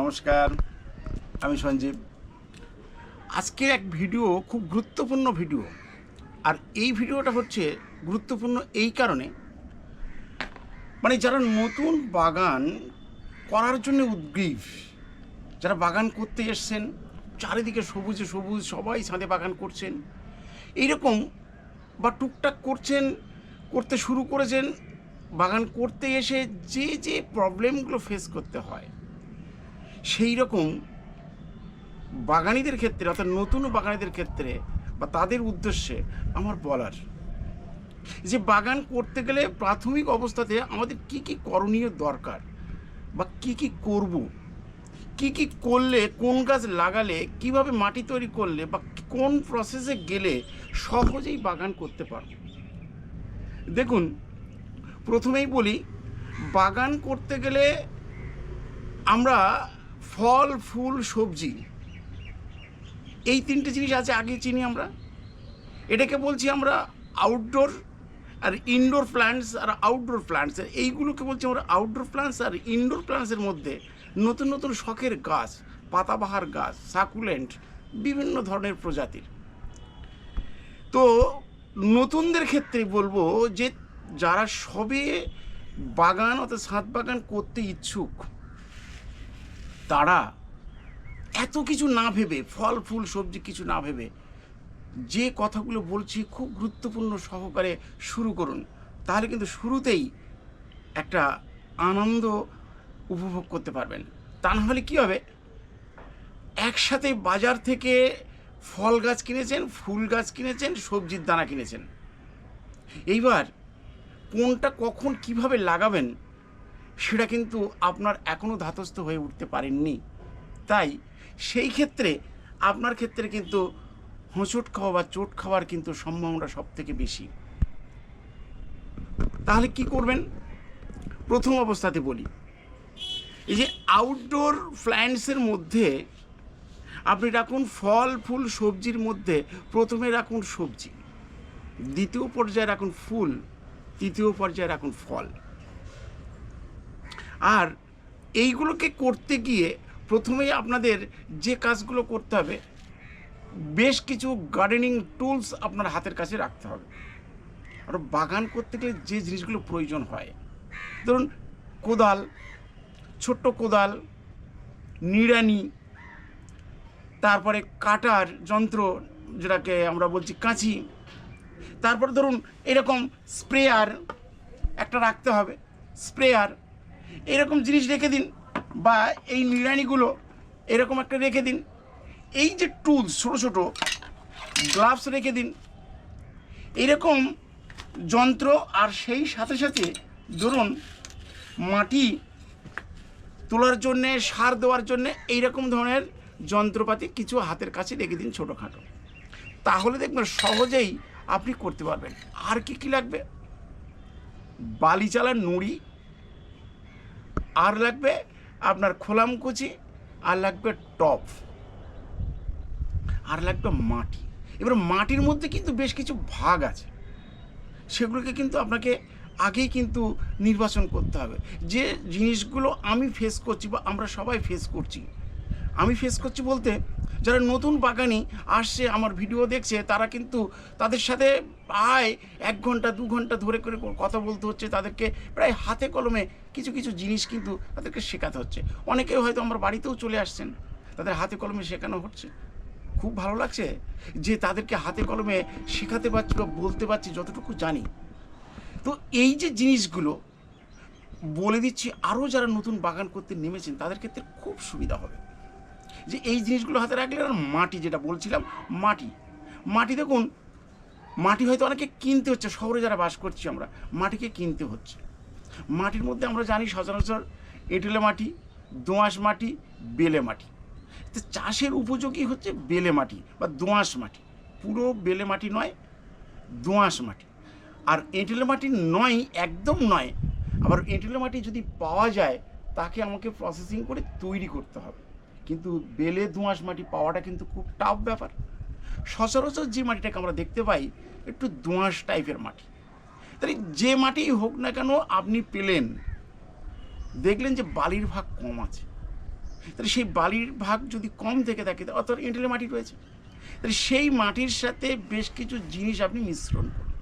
নমস্কার, আমি সঞ্জীব। আজকের এক ভিডিও, খুব গুরুত্বপূর্ণ ভিডিও। আর এই ভিডিওটা হচ্ছে গুরুত্বপূর্ণ এই কারণে মানে যারা নতুন বাগান করার জন্য উদ্গ্রীব, যারা বাগান করতে এসছেন, চারিদিকে সবুজে, সবুজ, সবাই ছাদে বাগান করছেন, এইরকম বা টুকটাক করছেন, করতে শুরু করেছেন, বাগান করতে এসে যে যে প্রবলেমগুলো ফেস করতে হয় সেই রকম বাগানিদের ক্ষেত্রে, অর্থাৎ নতুন বাগানিদের ক্ষেত্রে বা তাদের উদ্দেশ্যে আমার বলার যে বাগান করতে গেলে প্রাথমিক অবস্থাতে আমাদের কি কি করণীয় দরকার বা কি কি করব? কি কি করলে, কোন গাছ লাগালে, কীভাবে মাটি তৈরি করলে বা কোন প্রসেসে গেলে সহজেই বাগান করতে পারব? দেখুন, প্রথমেই বলি, বাগান করতে গেলে আমরা ফল, ফুল, সবজি। এই তিনটে জিনিস আছে আগে চিনি আমরা। এটাকে বলছি আমরা আউটডোর আর ইনডোর প্ল্যান্টস আর আউটডোর প্ল্যান্টস এইগুলোকে বলছি আমরা আউটডোর প্ল্যান্টস আর ইনডোর প্ল্যান্টসের মধ্যে নতুন নতুন শখের গাছ, পাতাবাহার গাছ সাকুলেন্ট বিভিন্ন ধরনের প্রজাতির। তো নতুনদের ক্ষেত্রে বলব যে যারা সবে বাগান অর্থাৎ ছাদ বাগান করতে ইচ্ছুক তারা এত কিছু না ভেবে, ফল, ফুল, সবজি কিছু না ভেবে যে কথাগুলো বলছি খুব গুরুত্বপূর্ণ সহকারে শুরু করুন। তাহলে কিন্তু শুরুতেই একটা আনন্দ উপভোগ করতে পারবেন। তা না হলে কী হবে? একসাথে বাজার থেকে ফল গাছ কিনেছেন, ফুল গাছ কিনেছেন, সবজির দানা কিনেছেন। এইবার কোনটা কখন কীভাবে লাগাবেন সেটা কিন্তু আপনার এখনও ধাতস্থ হয়ে উঠতে পারেননি। তাই সেই ক্ষেত্রে আপনার ক্ষেত্রে কিন্তু হোঁচট খাওয়া বা চোট খাওয়ার কিন্তু সম্ভাবনা সব থেকে বেশি। তাহলে কি করবেন? প্রথম অবস্থাতে বলি, এই যে আউটডোর প্ল্যান্টসের মধ্যে আপনি রাখুন ফল, ফুল, সবজির মধ্যে প্রথমে রাখুন সবজি, দ্বিতীয় পর্যায়ে রাখুন ফুল, তৃতীয় পর্যায়ে রাখুন ফল। আর এইগুলোকে করতে গিয়ে প্রথমেই আপনাদের যে কাজগুলো করতে হবে, বেশ কিছু গার্ডেনিং টুলস আপনার হাতের কাছে রাখতে হবে। আর বাগান করতে গেলে যে জিনিসগুলো প্রয়োজন হয়, ধরুন কোদাল, ছোট্ট কোদাল, নিড়ানি, তারপরে কাটার যন্ত্র যেটাকে আমরা বলছি কাঁচি, তারপর ধরুন এরকম স্প্রেয়ার একটা রাখতে হবে। স্প্রেয়ার এরকম জিনিস রেখে দিন বা এই নিড়ানিগুলো এরকম একটা রেখে দিন। এই যে টুলস ছোটো ছোটো গ্লাভস রেখে দিন। এরকম যন্ত্র আর সেই সাথে সাথে ধরুন মাটি তোলার জন্যে, সার দেওয়ার জন্যে এইরকম ধরনের যন্ত্রপাতি কিছু হাতের কাছে রেখে দিন ছোটোখাটো। তাহলে দেখবেন সহজেই আপনি করতে পারবেন। আর কি কি লাগবে? বালি চালার নুড়ি আর লাগবে আপনার খোলামকুচি আর লাগবে টপ। আর লাগবে মাটি। এবার মাটির মধ্যে কিন্তু বেশ কিছু ভাগ আছে। সেগুলোকে কিন্তু আপনাকে আগেই কিন্তু নির্বাচন করতে হবে। যে জিনিসগুলো আমি ফেস করছি বা আমরা সবাই ফেস করছি, আমি ফেস করছি বলতে যারা নতুন বাগানি আসছে, আমার ভিডিও দেখছে, তারা কিন্তু তাদের সাথে প্রায় এক ঘণ্টা, দু ঘণ্টা ধরে করে কথা বলতে হচ্ছে। তাদেরকে প্রায় হাতে কলমে কিছু কিছু জিনিস কিন্তু তাদেরকে শেখাতে হচ্ছে। অনেকে হয়তো আমার বাড়িতেও চলে আসছেন। তাদের হাতে কলমে শেখানো হচ্ছে। খুব ভালো লাগছে যে তাদেরকে হাতে কলমে শেখাতে পারছি বা বলতে পারছি, যতটুকু জানি। তো এই যে জিনিসগুলো, বলে দিচ্ছি, আরও যারা নতুন বাগান করতে নেমেছেন, তাদের ক্ষেত্রে খুব সুবিধা হবে। যে এই জিনিসগুলো হাতে রাখলে আর মাটি যেটা বলছিলাম, মাটি। মাটি দেখুন, মাটি হয়তো অনেকে কিনতে হচ্ছে, শহরে যারা বাস করছি আমরা, মাটিকে কিনতে হচ্ছে। মাটির মধ্যে আমরা জানি সচরাচর এঁটেলে মাটি, দোঁয়াশ মাটি, বেলে মাটি। তো চাষের উপযোগী হচ্ছে বেলে মাটি বা দোঁয়াশ মাটি। পুরো বেলে মাটি নয়, দোঁয়াশ মাটি। আর এঁটেলে মাটি নয়, একদম নয়। আবার এঁটেলে মাটি যদি পাওয়া যায়, তাকে আমাকে প্রসেসিং করে তৈরি করতে হবে। কিন্তু বেলে দোঁয়াশ মাটি পাওয়াটা কিন্তু খুব টাফ ব্যাপার। সচরাচর যে মাটিটাকে আমরা দেখতে পাই, একটু দোঁয়াশ টাইপের মাটি। তাহলে যে মাটি হোক না কেন আপনি পেলেন, দেখলেন যে বালির ভাগ কম আছে। তাহলে সেই বালির ভাগ যদি কম থেকে থাকে অর্থাৎ এঁটেলে মাটি রয়েছে। তাহলে সেই মাটির সাথে বেশ কিছু জিনিস আপনি মিশ্রণ করুন।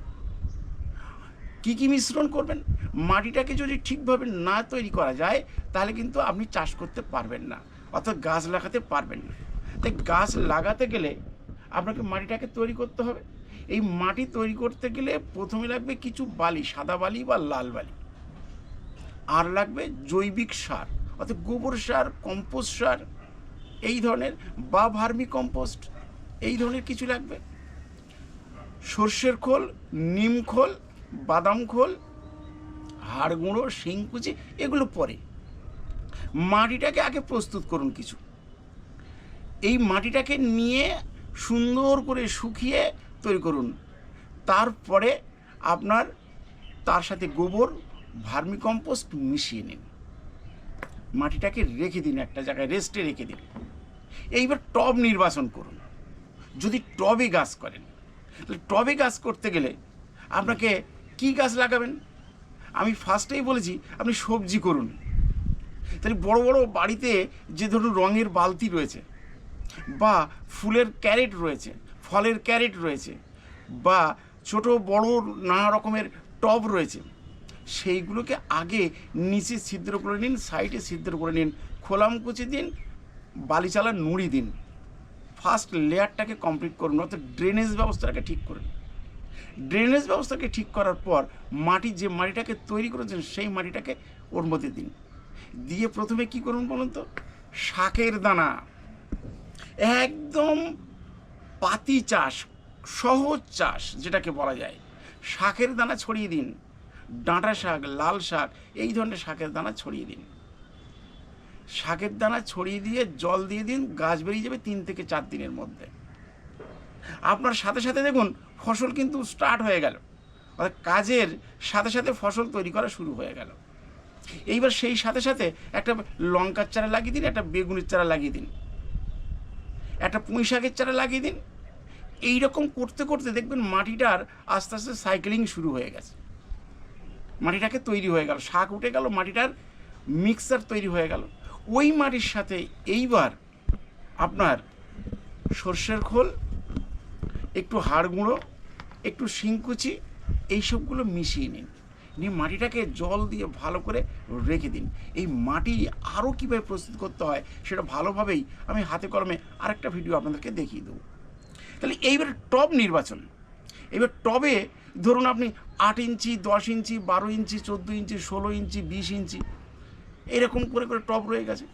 কী কী মিশ্রণ করবেন? মাটিটাকে যদি ঠিকভাবে না তৈরি করা যায়, তাহলে কিন্তু আপনি চাষ করতে পারবেন না। অর্থাৎ গাছ লাগাতে পারবেন না। তাই গাছ লাগাতে গেলে আপনাকে মাটিটাকে তৈরি করতে হবে। এই মাটি তৈরি করতে গেলে প্রথমে লাগবে কিছু বালি, সাদা বালি বা লাল বালি। আর লাগবে জৈবিক সার, অর্থাৎ গোবর সার, কম্পোস্ট সার, এই ধরনের বা ভার্মি কম্পোস্ট, এই ধরনের কিছু লাগবে। সর্ষের খোল, নিম খোল, বাদাম খোল, হাড় গুঁড়ো শিংকুচি এগুলো পরে। মাটিটাকে আগে প্রস্তুত করুন কিছু। এই মাটিটাকে নিয়ে সুন্দর করে শুকিয়ে তৈরি করুন। তারপরে আপনার তার সাথে গোবর ভার্মি কম্পোস্ট মিশিয়ে নিন। মাটিটাকে রেখে দিন একটা জায়গায় রেস্টে রেখে দিন। এইবার টব নির্বাচন করুন। যদি টবে গাছ করেন, তাহলে টবে গাছ করতে গেলে আপনাকে কি গাছ লাগাবেন? আমি ফার্স্টেই বলেছি, আপনি সবজি করুন। তাহলে বড় বড় বাড়িতে যে ধরুন রঙের বালতি রয়েছে, বা ফুলের ক্যারেট রয়েছে, ফলের ক্যারেট রয়েছে, বা ছোট বড় নানা রকমের টব রয়েছে, সেইগুলোকে আগে নিচে ছিদ্র করে নিন, সাইডে ছিদ্র করে নিন, খোলাম কুচি দিন, বালিচালা নুড়ি দিন। ফার্স্ট লেয়ারটাকে কমপ্লিট করুন, অর্থাৎ ড্রেনেজ ব্যবস্থাটাকে ঠিক করুন ড্রেনেজ ব্যবস্থাকে ঠিক করার পর মাটি যে মাটিটাকে তৈরি করেছেন, সেই মাটিটাকে ওর মধ্যে দিন। দিয়ে প্রথমে কি করুন বলুন তো? শাকের দানা। একদম পাতি চাষ, সহজ চাষ যেটাকে বলা যায়। শাকের দানা ছড়িয়ে দিন। ডাঁটা শাক, লাল শাক, এই ধরনের শাকের দানা ছড়িয়ে দিন। শাকের দানা ছড়িয়ে দিয়ে জল দিয়ে দিন, গাছ বেরিয়ে যাবে তিন থেকে চার দিনের মধ্যে। আপনার সাথে সাথে দেখুন, ফসল কিন্তু স্টার্ট হয়ে গেল। অর্থাৎ কাজের সাথে সাথে ফসল তৈরি করা শুরু হয়ে গেল। এইবার সেই সাথে সাথে একটা লঙ্কার চারা লাগিয়ে দিন, একটা বেগুনের চারা লাগিয়ে দিন। একটা পুঁই শাকের চারা লাগিয়ে দিন। এই রকম করতে করতে দেখবেন মাটিটার আস্তে আস্তে সাইকেলিং শুরু হয়ে গেছে। মাটিটাকে তৈরি হয়ে গেল, শাক উঠে গেল, মাটিটার মিক্সার তৈরি হয়ে গেল। ওই মাটির সাথে এইবার আপনার সর্ষের খোল, একটু হাড় গুঁড়ো, একটু শিংকুচি, এইসবগুলো মিশিয়ে নিন। নিয়ে মাটিটাকে জল দিয়ে ভালো করে রেখে দিন। এই মাটি আরও কীভাবে প্রস্তুত করতে হয় সেটা ভালোভাবেই আমি হাতে কলমে আরেকটা ভিডিও আপনাদেরকে দেখিয়ে দেবো। তাহলে এইবার টব নির্বাচন। এবার টবে ধরুন আপনি আট ইঞ্চি, দশ ইঞ্চি, বারো ইঞ্চি, চোদ্দ ইঞ্চি, ষোলো ইঞ্চি, বিশ ইঞ্চি, এরকম করে করে টব রয়ে গেছে।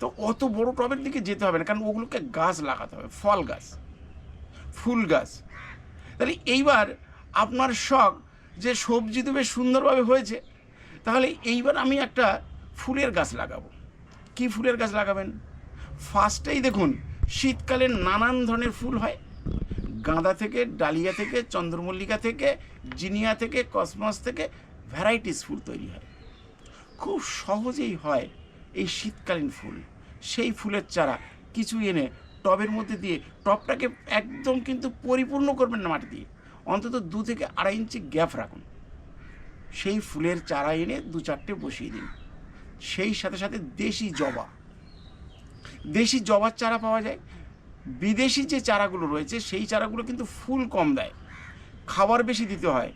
তো অত বড় টবের দিকে যেতে হবে না, কারণ ওগুলোকে গাছ লাগাতে হবে, ফল গাছ, ফুল গাছ। তাহলে এইবার আপনার শখ যে সবজি তো বেশ সুন্দরভাবে হয়েছে, তাহলে এইবার আমি একটা ফুলের গাছ লাগাবো। কি ফুলের গাছ লাগাবেন? ফার্স্টেই দেখুন, শীতকালে নানান ধরনের ফুল হয়। গাঁদা থেকে, ডালিয়া থেকে, চন্দ্রমল্লিকা থেকে, জিনিয়া থেকে, কসমস থেকে ভ্যারাইটিস ফুল তৈরি হয়। খুব সহজেই হয় এই শীতকালীন ফুল। সেই ফুলের চারা কিছু এনে টবের মধ্যে দিয়ে টবটাকে একদম কিন্তু পরিপূর্ণ করবেন না মাটি দিয়ে। অন্তত দু থেকে আড়াই ইঞ্চি গ্যাপ রাখুন। সেই ফুলের চারা এনে দু চারটে বসিয়ে দিন। সেই সাথে সাথে দেশি জবা। দেশি জবার চারা পাওয়া যায়। বিদেশি যে চারাগুলো রয়েছে, সেই চারাগুলো কিন্তু ফুল কম দেয়। খাবার বেশি দিতে হয়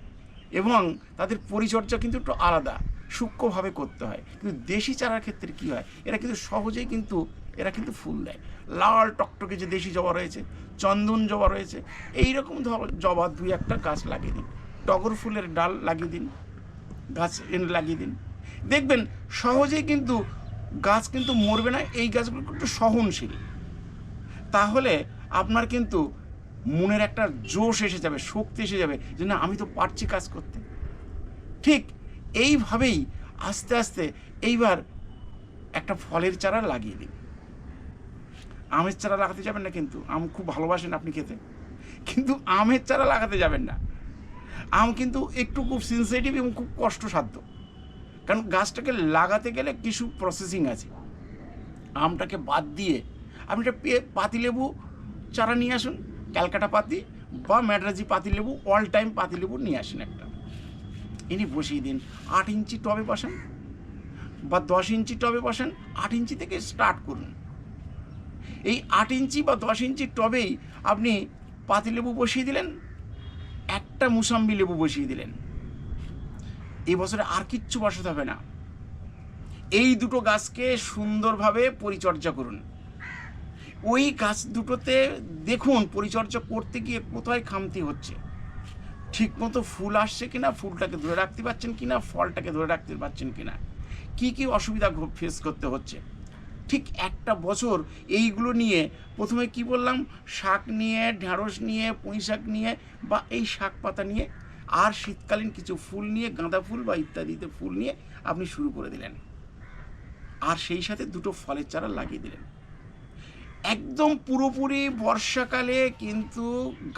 এবং তাদের পরিচর্যা কিন্তু একটু আলাদা, সূক্ষ্মভাবে করতে হয়। কিন্তু দেশি চারার ক্ষেত্রে কী হয়? এরা কিন্তু সহজেই কিন্তু এরা কিন্তু ফুল দেয়। লাল টকটকে যে দেশি জবা রয়েছে, চন্দন জবা রয়েছে এই রকম জবা দুই একটা গাছ লাগিয়ে দিন। টগর ফুলের ডাল লাগিয়ে দিন, গাছ লাগিয়ে দিন। দেখবেন, সহজেই কিন্তু গাছ কিন্তু মরবে না, এই গাছগুলো একটু সহনশীল। তাহলে আপনার কিন্তু মনের একটা জোশ এসে যাবে, শক্তি এসে যাবে যে, না, আমি তো পারছি কাজ করতে। ঠিক এইভাবেই আস্তে আস্তে এইবার একটা ফলের চারা লাগিয়ে দিন। আমের চারা লাগাতে যাবেন না কিন্তু। আম খুব ভালোবাসেন আপনি খেতে। কিন্তু আমের চারা লাগাতে যাবেন না। আম কিন্তু একটু খুব সেন্সিটিভ এবং খুব কষ্টসাধ্য। কারণ গাছটাকে লাগাতে গেলে কিছু প্রসেসিং আছে। আমটাকে বাদ দিয়ে আপনি একটা পাতিলেবু চারা নিয়ে আসুন, ক্যালকাটা পাতি বা ম্যাডরাজি পাতিলেবু অল টাইম পাতিলেবু নিয়ে আসেন একটা। ইনি বসিয়ে দিন, আট ইঞ্চি টবে বসেন বা দশ ইঞ্চি টবে বসেন, আট ইঞ্চি থেকে স্টার্ট করুন। এই আট ইঞ্চি বা দশ ইঞ্চি টবেই আপনি পাতিলেবু বসিয়ে দিলেন, একটা মুসাম্বি লেবু বসিয়ে দিলেন। এই বছরে আর কিচ্ছু বসাতে হবে না। এই দুটো গাছকে সুন্দরভাবে পরিচর্যা করুন। ওই গাছ দুটোতে দেখুন পরিচর্যা করতে গিয়ে কোথায় খামতি হচ্ছে। ঠিক মতো ফুল আসছে কিনা, ফুলটাকে ধরে রাখতে পারছেন কিনা, ফলটাকে ধরে রাখতে পারছেন কিনা, কি কি অসুবিধা ফেস করতে হচ্ছে। ঠিক একটা বছর এইগুলো নিয়ে প্রথমে কি বললাম? শাক নিয়ে ঢ্যাঁড়স নিয়ে, পুঁই শাক নিয়ে বা এই শাক পাতা নিয়ে আর শীতকালীন কিছু ফুল নিয়ে, গাঁদা ফুল বা ইত্যাদিতে ফুল নিয়ে আপনি শুরু করে দিলেন। আর সেই সাথে দুটো ফলের চারা লাগিয়ে দিলেন। একদম পুরোপুরি বর্ষাকালে কিন্তু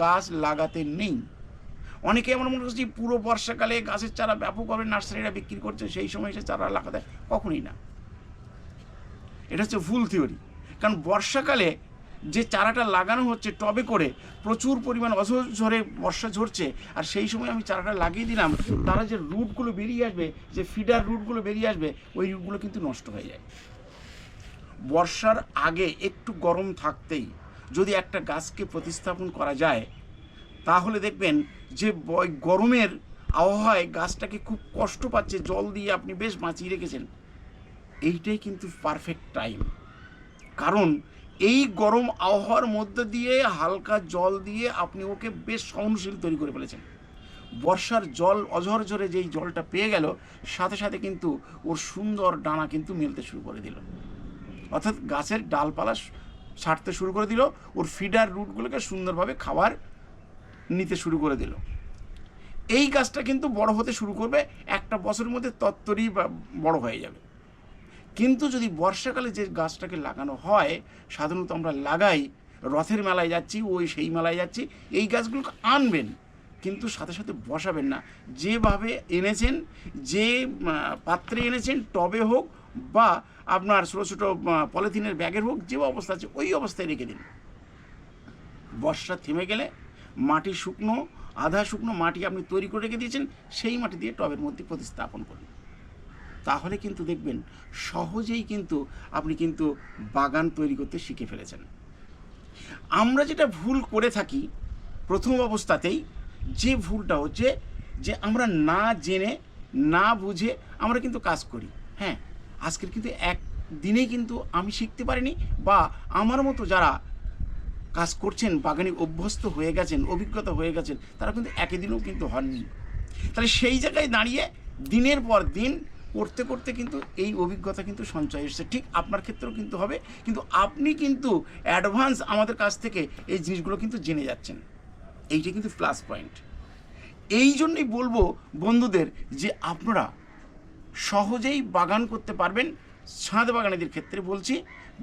গাছ লাগাতে নেই। অনেকে আমরা মনে করছি পুরো বর্ষাকালে গাছের চারা ব্যাপকভাবে নার্সারিরা বিক্রি করছে, সেই সময় সে চারা লাগাতে, কখনই না। এটা হচ্ছে ভুল থিওরি। কারণ বর্ষাকালে যে চারাটা লাগানো হচ্ছে টবে করে প্রচুর পরিমাণ অঝর ঝরে বর্ষা ঝরছে, আর সেই সময় আমি চারাটা লাগিয়ে দিলাম, তারা যে রুটগুলো বেরিয়ে আসবে, যে ফিডার রুটগুলো বেরিয়ে আসবে, ওই রুটগুলো কিন্তু নষ্ট হয়ে যায়। বর্ষার আগে একটু গরম থাকতেই যদি একটা গাছকে প্রতিস্থাপন করা যায়, তাহলে দেখবেন যে গরমের আবহাওয়ায় গাছটাকে খুব কষ্ট পাচ্ছে, জল দিয়ে আপনি বেশ বাঁচিয়ে রেখেছেন। এইটাই কিন্তু পারফেক্ট টাইম কারণ এই গরম আবহাওয়ার মধ্যে দিয়ে হালকা জল দিয়ে আপনি ওকে বেশ সহনশীল তৈরি করে ফেলেছেন। বর্ষার জল অঝর ঝরে যেই জলটা পেয়ে গেল, সাথে সাথে কিন্তু ওর সুন্দর ডানা কিন্তু মেলতে শুরু করে দিল। অর্থাৎ গাছের ডালপালা ছাড়তে শুরু করে দিল, ওর ফিডার রুটগুলোকে সুন্দরভাবে খাবার নিতে শুরু করে দিল। এই গাছটা কিন্তু বড় হতে শুরু করবে একটা বছরের মধ্যে তত্তরই বড় হয়ে যাবে। কিন্তু যদি বর্ষাকালে যে গাছটাকে লাগানো হয়, সাধারণত আমরা লাগাই, রথের মেলায় যাচ্ছি, ওই সেই মেলায় যাচ্ছি, এই গাছগুলোকে আনবেন, কিন্তু সাথে সাথে বসাবেন না। যেভাবে এনেছেন, যে পাত্রে এনেছেন, টবে হোক বা আপনার ছোটো ছোটো পলিথিনের ব্যাগের হোক, যে অবস্থা আছে, ওই অবস্থায় রেখে দিন। বর্ষা থেমে গেলে মাটি শুকনো, আধা শুকনো মাটি আপনি তৈরি করে রেখে দিয়েছেন, সেই মাটি দিয়ে টবের মধ্যে প্রতিস্থাপন করুন। তাহলে কিন্তু দেখবেন সহজেই কিন্তু আপনি কিন্তু বাগান তৈরি করতে শিখে ফেলেছেন। আমরা যেটা ভুল করে থাকি প্রথম অবস্থাতেই যে ভুলটা হচ্ছে যে আমরা না জেনে, না বুঝে আমরা কিন্তু কাজ করি। হ্যাঁ আজকের কিন্তু এক দিনেই কিন্তু আমি শিখতে পারিনি বা আমার মতো যারা কাজ করছেন, বাগানে অভ্যস্ত হয়ে গেছেন, অভিজ্ঞতা হয়ে গেছেন, তারা কিন্তু একই দিনেও কিন্তু হননি। তাহলে সেই জায়গায় দাঁড়িয়ে দিনের পর দিন করতে করতে কিন্তু এই অভিজ্ঞতা কিন্তু সঞ্চয় এসেছে। ঠিক আপনার ক্ষেত্রেও কিন্তু হবে। কিন্তু আপনি কিন্তু অ্যাডভান্স আমাদের কাছ থেকে এই জিনিসগুলো কিন্তু জেনে যাচ্ছেন। এইটা কিন্তু প্লাস পয়েন্ট এই জন্যই বলব বন্ধুদের যে আপনারা সহজেই বাগান করতে পারবেন। ছাদ বাগানেদের ক্ষেত্রে বলছি,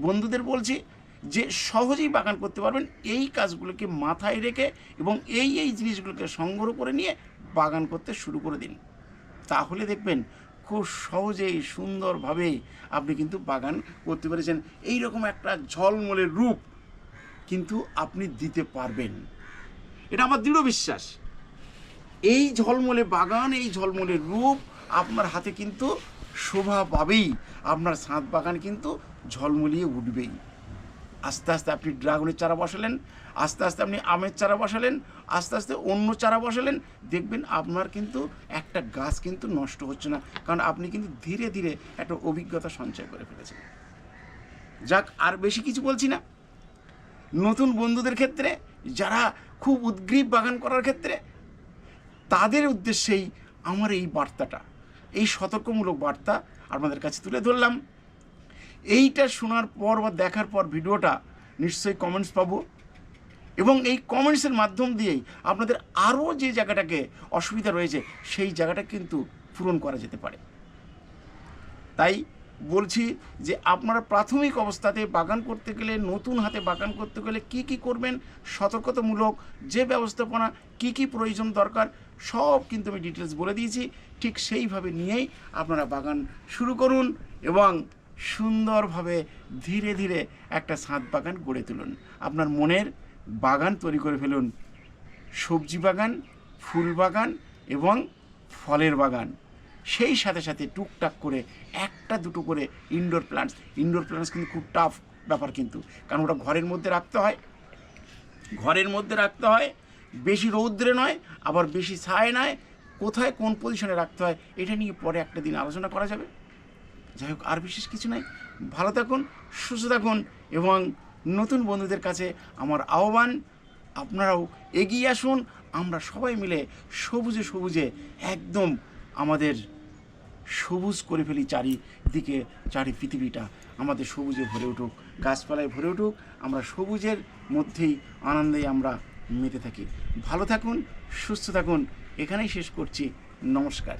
বন্ধুদের বলছি যে সহজেই বাগান করতে পারবেন। এই কাজগুলোকে মাথায় রেখে এবং এই এই জিনিসগুলোকে সংগ্রহ করে নিয়ে বাগান করতে শুরু করে দিন। তাহলে দেখবেন খুব সহজেই, সুন্দরভাবে আপনি কিন্তু বাগান করতে পেরেছেন। এই রকম একটা ঝলমলের রূপ কিন্তু আপনি দিতে পারবেন। এটা আমার দৃঢ় বিশ্বাস। এই ঝলমলে বাগান, এই ঝলমলের রূপ আপনার হাতে কিন্তু শোভা পাবেই। আপনার সাঁত বাগান কিন্তু ঝলমলিয়ে উঠবেই। আস্তে আস্তে আপনি ড্রাগনের চারা বসালেন, আস্তে আস্তে আপনি আমের চারা বসালেন, আস্তে আস্তে অন্য চারা বসালেন, দেখবেন আপনার কিন্তু একটা গাছ কিন্তু নষ্ট হচ্ছে না। কারণ আপনি কিন্তু ধীরে ধীরে একটা অভিজ্ঞতা সঞ্চয় করে ফেলেছেন। যাক, আর বেশি কিছু বলছি না। নতুন বন্ধুদের ক্ষেত্রে, যারা খুব উদ্গ্রীব বাগান করার ক্ষেত্রে, তাদের উদ্দেশ্যেই আমার এই বার্তাটা, এই সতর্কমূলক বার্তা আপনাদের কাছে তুলে ধরলাম। এইটা শোনার পর বা দেখার পর ভিডিওটা নিশ্চয়ই কমেন্টস পাবো। এবং এই কমেন্টসের মাধ্যম দিয়েই আপনাদের আরও যে জায়গাটাকে অসুবিধা রয়েছে, সেই জায়গাটা কিন্তু পূরণ করা যেতে পারে। তাই বলছি যে আপনারা প্রাথমিক অবস্থাতে বাগান করতে গেলে, নতুন হাতে বাগান করতে গেলে কি কি করবেন, সতর্কতামূলক যে ব্যবস্থাপনা, কি কি প্রয়োজন দরকার, সব কিন্তু আমি ডিটেলস বলে দিয়েছি। ঠিক সেইভাবে নিয়েই আপনারা বাগান শুরু করুন এবং সুন্দরভাবে ধীরে ধীরে একটা ছাদ বাগান গড়ে তুলুন। আপনার মনের বাগান তৈরি করে ফেলুন। সবজি বাগান, ফুল বাগান এবং ফলের বাগান। সেই সাথে সাথে টুকটাক করে একটা দুটো করে ইনডোর প্ল্যান্টস ইনডোর প্ল্যান্টস কিন্তু খুব টাফ ব্যাপার কিন্তু। কারণ ওটা ঘরের মধ্যে রাখতে হয়। ঘরের মধ্যে রাখতে হয়। বেশি রৌদ্রে নয়, আবার বেশি ছায় নয়। কোথায় কোন পজিশনে রাখতে হয়, এটা নিয়ে পরে একটা দিন আলোচনা করা যাবে। যাই হোক, আর বিশেষ কিছু নাই। ভালো থাকুন, সুস্থ থাকুন এবং নতুন বন্ধুদের কাছে আমার আহ্বান, আপনারাও এগিয়ে আসুন। আমরা সবাই মিলে সবুজে সবুজে একদম আমাদের সবুজ করে ফেলি চারিদিকে, চারি পৃথিবীটা। আমাদের সবুজে ভরে উঠুক, গাছপালায় ভরে উঠুক। আমরা সবুজের মধ্যেই আনন্দে আমরা মেতে থাকি। ভালো থাকুন, সুস্থ থাকুন। এখানেই শেষ করছি। নমস্কার।